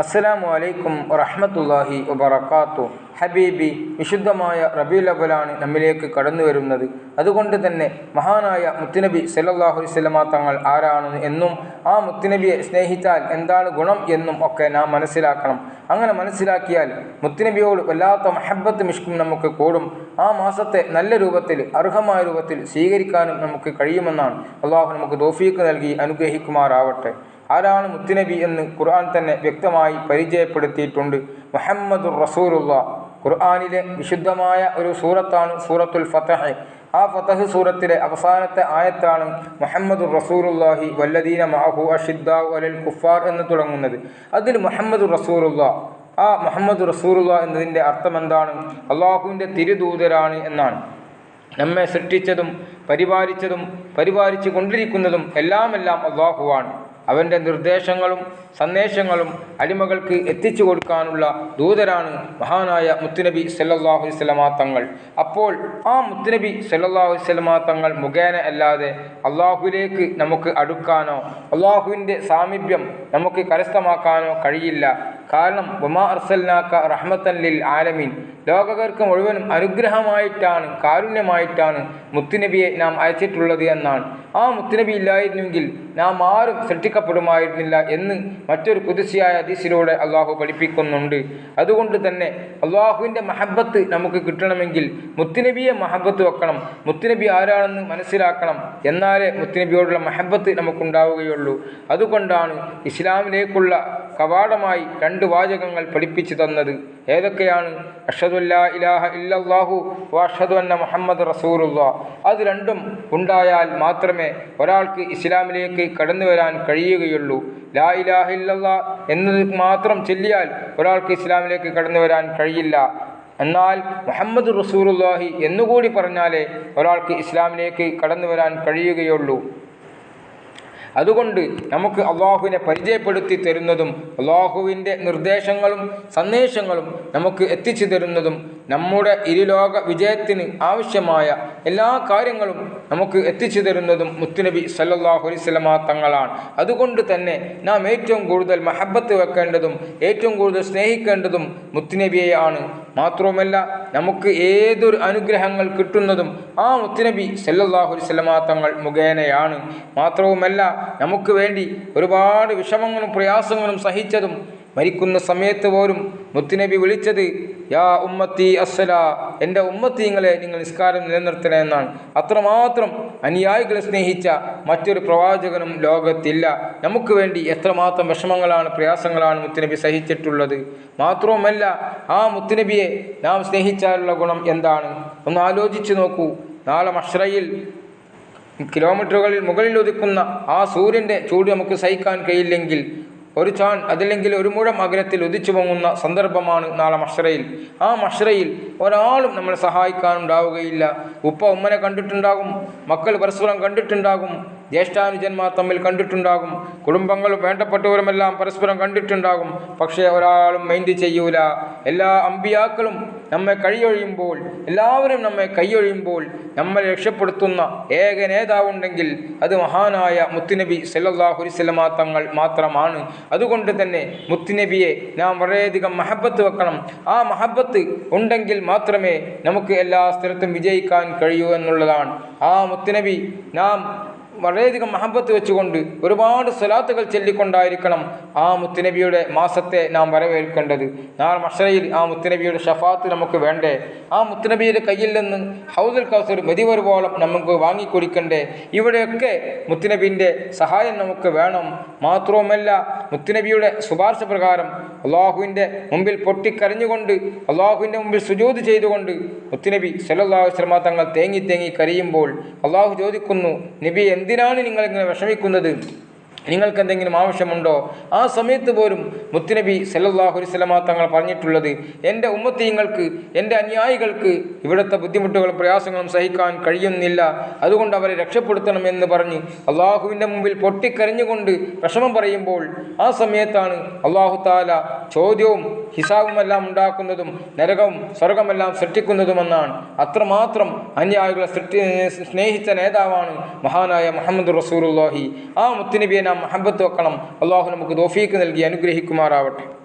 അസ്സലാമു അലൈക്കും വറഹ്മത്തുള്ളാഹി വബറകാത്തു. ഹബീബി വിശുദ്ധമായ റബീലബലാണ് നമ്മിലേക്ക് കടന്നു വരുന്നത്. അതുകൊണ്ട് തന്നെ മഹാനായ മുത്തുനബി സല്ലല്ലാഹു അലൈഹി വസല്ലമ തങ്ങൾ ആരാണ് എന്നും ആ മുത്തുനബിയെ സ്നേഹിച്ചാൽ എന്താണ് ഗുണം എന്നും ഒക്കെ നാം മനസ്സിലാക്കണം. അങ്ങനെ മനസ്സിലാക്കിയാൽ മുത്തുനബിയോട് വല്ലാത്ത മഹബത്ത് മിഷ്കും നമുക്ക് കൂടും. ആ മാസത്തെ നല്ല രൂപത്തിൽ അർഹമായ രൂപത്തിൽ സ്വീകരിക്കാനും നമുക്ക് കഴിയുമെന്നാണ്. അള്ളാഹു നമുക്ക് തോഫീക്ക് നൽകി അനുഗ്രഹിക്കുമാറാവട്ടെ. ആരാണ് മുത്തുനബി എന്ന് ഖുർആൻ തന്നെ വ്യക്തമായി പരിചയപ്പെടുത്തിയിട്ടുണ്ട്. മുഹമ്മദുർ റസൂലുള്ള. ഖുർആാനിലെ വിശുദ്ധമായ ഒരു സൂറത്താണ് സൂറത്തുൽ ഫതഹ്. ആ ഫതഹ് സൂറത്തിലെ അവസാനത്തെ ആയത്താണ് മുഹമ്മദുർ റസൂറുല്ലാഹി വല്ലദീന മഅഹു അഷിദ്ദാഉ അലൽ കുഫാർ എന്ന് തുടങ്ങുന്നത്. അതിൽ മുഹമ്മദുർ റസൂലുള്ള. ആ മുഹമ്മദ് റസൂറുല്ല എന്നതിന്റെ അർത്ഥം എന്താണ് അള്ളാഹുവിന്റെ തിരുദൂതരാണ് എന്നാണ്. നമ്മെ സൃഷ്ടിച്ചതും പരിപാലിച്ചതും പരിപാലിച്ചു കൊണ്ടിരിക്കുന്നതും എല്ലാമെല്ലാം അള്ളാഹുവാണ് അവന്റെ നിർദ്ദേശങ്ങളും സന്ദേശങ്ങളും അടിമകൾക്ക് എത്തിച്ചു കൊടുക്കാനുള്ള ദൂതരാണ് മഹാനായ മുത്തുനബി സല്ലാഹു അലൈഹി വസല്ലമ തങ്ങൾ. അപ്പോൾ ആ മുത്തുനബി സല്ലാഹു അലൈഹി വസല്ലമ തങ്ങൾ മുഖേന അല്ലാതെ അള്ളാഹുവിലേക്ക് നമുക്ക് അടുക്കാനോ അള്ളാഹുവിന്റെ സാമീപ്യം നമുക്ക് കരസ്ഥമാക്കാനോ കഴിയില്ല. കാരണം വമാ അർസൽനാക്ക റഹ്മത്തൻ ലിൽ ആലമീൻ. ലോകകർക്ക് മുഴുവനും അനുഗ്രഹമായിട്ടാണ് കാരുണ്യമായിട്ടാണ് മുത്തുനബിയെ നാം അയച്ചിട്ടുള്ളത് എന്നാണ്. ആ മുത്തുനബി ഇല്ലായിരുന്നെങ്കിൽ നാം ആരും സൃഷ്ടിക്കപ്പെടുമായിരുന്നില്ല എന്ന് മറ്റൊരു കുതിസിയായ ഹദീസിലൂടെ അള്ളാഹു പഠിപ്പിക്കുന്നുണ്ട്. അതുകൊണ്ട് തന്നെ അള്ളാഹുവിന്റെ മഹബത്ത് നമുക്ക് കിട്ടണമെങ്കിൽ മുത്തുനബിയെ മഹബത്ത് വെക്കണം മുത്തുനബി ആരാണെന്ന് മനസ്സിലാക്കണം എന്നാലേ മുത്തുനബിയോടുള്ള മഹബത്ത് നമുക്കുണ്ടാവുകയുള്ളൂ. അതുകൊണ്ടാണ് ഇസ്ലാമിലേക്കുള്ള കവാടമായി രണ്ട് വാചകങ്ങൾ പഠിപ്പിച്ചു തന്നത്. ഏതൊക്കെയാണ്? അഷദുല്ലാ ഇലാഹ ഇല്ലല്ലാഹു വഷദു അന്ന മുഹമ്മദ് റസൂലുള്ള. അത് രണ്ടും ഉണ്ടായാൽ മാത്രമേ ഒരാൾക്ക് ഇസ്ലാമിലേക്ക് കടന്നു വരാൻ കഴിയുകയുള്ളൂ. ലാ ഇലാഹ ഇല്ലല്ലാ എന്നത് മാത്രം ചൊല്ലിയാൽ ഒരാൾക്ക് ഇസ്ലാമിലേക്ക് കടന്നു വരാൻ കഴിയില്ല. എന്നാൽ മുഹമ്മദ് റസൂറുല്ലാഹി എന്നുകൂടി പറഞ്ഞാലേ ഒരാൾക്ക് ഇസ്ലാമിലേക്ക് കടന്നു വരാൻ കഴിയുകയുള്ളൂ. അതുകൊണ്ട് നമുക്ക് അള്ളാഹുവിനെ പരിചയപ്പെടുത്തി തരുന്നതും അള്ളാഹുവിന്റെ നിർദ്ദേശങ്ങളും സന്ദേശങ്ങളും നമുക്ക് എത്തിച്ചു തരുന്നതും നമ്മുടെ ഇരുലോക വിജയത്തിന് ആവശ്യമായ എല്ലാ കാര്യങ്ങളും നമുക്ക് എത്തിച്ചു തരുന്നതും മുത്തുനബി സല്ലല്ലാഹു അലൈഹി വസല്ലമ തങ്ങളാണ്. അതുകൊണ്ട് തന്നെ നാം ഏറ്റവും കൂടുതൽ മഹബത്ത് വെക്കേണ്ടതും ഏറ്റവും കൂടുതൽ സ്നേഹിക്കേണ്ടതും മുത്തുനബിയെയാണ്. മാത്രവുമല്ല നമുക്ക് ഏതൊരു അനുഗ്രഹങ്ങൾ കിട്ടുന്നതും ആ മുത്തുനബി സല്ലല്ലാഹു അലൈഹി വസല്ലമ തങ്ങൾ മുഖേനയാണ്. മാത്രവുമല്ല നമുക്ക് വേണ്ടി ഒരുപാട് വിഷമങ്ങളും പ്രയാസങ്ങളും സഹിച്ചതും മരിക്കുന്ന സമയത്ത് പോലും മുത്തുനബി വിളിച്ചത് യാ ഉമ്മത്തി അസ്സല എന്റെ ഉമ്മത്തിങ്ങളെ നിങ്ങൾ നിസ്കാരം നിലനിർത്തണേ എന്നാണ്. അത്രമാത്രം അനുയായികളെ സ്നേഹിച്ച മറ്റൊരു പ്രവാചകനും ലോകത്തില്ല. നമുക്ക് വേണ്ടി എത്രമാത്രം വിഷമങ്ങളാണ് പ്രയാസങ്ങളാണ് മുത്തുനബി സഹിച്ചിട്ടുള്ളത്. മാത്രവുമല്ല ആ മുത്തുനബിയെ നാം സ്നേഹിച്ചാലുള്ള ഗുണം എന്താണ്? ഒന്ന് ആലോചിച്ചു നോക്കൂ. നാളെ മഷ്റയിൽ കിലോമീറ്ററുകളിൽ മുകളിൽ ഒതുക്കുന്ന ആ സൂര്യന്റെ ചൂട് നമുക്ക് സഹിക്കാൻ കഴിയില്ലെങ്കിൽ ഒരു ചാൺ അതല്ലെങ്കിൽ ഒരു മുഴം അകലത്തിൽ ഉദിച്ചു പൊങ്ങുന്ന സന്ദർഭമാണ് നാളെ മഷ്രയിൽ ആ മഷ്രയിൽ ഒരാളും നമ്മളെ സഹായിക്കാനുണ്ടാവുകയില്ല. ഉപ്പ ഉമ്മനെ കണ്ടിട്ടുണ്ടാകും. മക്കൾ പരസ്പരം കണ്ടിട്ടുണ്ടാകും. ജ്യേഷ്ഠാനുജന്മാർ തമ്മിൽ കണ്ടിട്ടുണ്ടാകും. കുടുംബങ്ങൾ വേണ്ടപ്പെട്ടവരുമെല്ലാം പരസ്പരം കണ്ടിട്ടുണ്ടാകും. പക്ഷേ ഒരാളും മൈൻഡ് ചെയ്യൂല. എല്ലാ അമ്പിയാക്കളും നമ്മെ കഴിയൊഴിയുമ്പോൾ എല്ലാവരും നമ്മെ കൈയൊഴിയുമ്പോൾ നമ്മെ രക്ഷപ്പെടുത്തുന്ന ഏക നേതാവുണ്ടെങ്കിൽ അത് മഹാനായ മുത്തുനബി വസല്ലമ തങ്ങൾ മാത്രമാണ്. അതുകൊണ്ട് തന്നെ മുത്തുനബിയെ നാം വളരെയധികം മഹബത്ത് വെക്കണം. ആ മഹബത്ത് ഉണ്ടെങ്കിൽ മാത്രമേ നമുക്ക് എല്ലാ സ്ഥലത്തും വിജയിക്കാൻ കഴിയൂ എന്നുള്ളതാണ്. ആ മുത്തുനബി നാം വളരെയധികം മഹബത്ത് വെച്ചുകൊണ്ട് ഒരുപാട് സ്വലാത്തുകൾ ചൊല്ലിക്കൊണ്ടായിരിക്കണം ആ മുത്തുനബിയുടെ മാസത്തെ നാം വരവേൽക്കേണ്ടത്. നാളെ മഷറയിൽ ആ മുത്തുനബിയുടെ ഷഫാത്ത് നമുക്ക് വേണ്ടേ? ആ മുത്തുനബിയുടെ കയ്യിൽ നിന്ന് ഹൗദുൽ കൗസർ മതിവരുവോളം നമുക്ക് വാങ്ങിക്കൊടുക്കണ്ടേ? ഇവിടെയൊക്കെ മുത്തുനബിന്റെ സഹായം നമുക്ക് വേണം. മാത്രവുമല്ല മുത്തുനബിയുടെ ശുപാർശ പ്രകാരം അള്ളാഹുവിന്റെ മുമ്പിൽ പൊട്ടിക്കരഞ്ഞുകൊണ്ട് അള്ളാഹുവിന്റെ മുമ്പിൽ സുജോത് ചെയ്തുകൊണ്ട് മുത്തുനബി സല്ലല്ലാഹു ശ്രമ തങ്ങൾ തേങ്ങി തേങ്ങി കരയുമ്പോൾ അള്ളാഹു ചോദിക്കുന്നു നബി എന്തിനാണ് നിങ്ങൾ ഇങ്ങനെ വിഷമിക്കുന്നത്? നിങ്ങൾക്ക് എന്തെങ്കിലും ആവശ്യമുണ്ടോ? ആ സമയത്ത് പോലും മുത്തുനബി സല്ലല്ലാഹു അലൈഹി വസല്ലമ തങ്ങൾ പറഞ്ഞിട്ടുള്ളത് എന്റെ ഉമ്മത്തീങ്ങൾക്ക് എന്റെ അനുയായികൾക്ക് ഇവിടുത്തെ ബുദ്ധിമുട്ടുകളും പ്രയാസങ്ങളും സഹിക്കാൻ കഴിയുന്നില്ല. അതുകൊണ്ട് അവരെ രക്ഷപ്പെടുത്തണം എന്ന് പറഞ്ഞ് അള്ളാഹുവിന്റെ മുമ്പിൽ പൊട്ടിക്കരഞ്ഞുകൊണ്ട് വിഷമം പറയുമ്പോൾ ആ സമയത്താണ് അള്ളാഹു താല ചോദ്യവും ഹിസാബുമെല്ലാം ഉണ്ടാക്കുന്നതും നരകവും സ്വർഗമെല്ലാം സൃഷ്ടിക്കുന്നതുമെന്നാണ്. അത്രമാത്രം അനുയായികളെ സൃഷ്ടി സ്നേഹിച്ച നേതാവാണ് മഹാനായ മുഹമ്മദ് റസൂലുള്ളാഹി. ആ മുത്തുനബിയെ നാം മഹബത്ത് വെക്കണം. അള്ളാഹു നമുക്ക് തോഫീക്ക് നൽകി അനുഗ്രഹിക്കുമാറാവട്ടെ.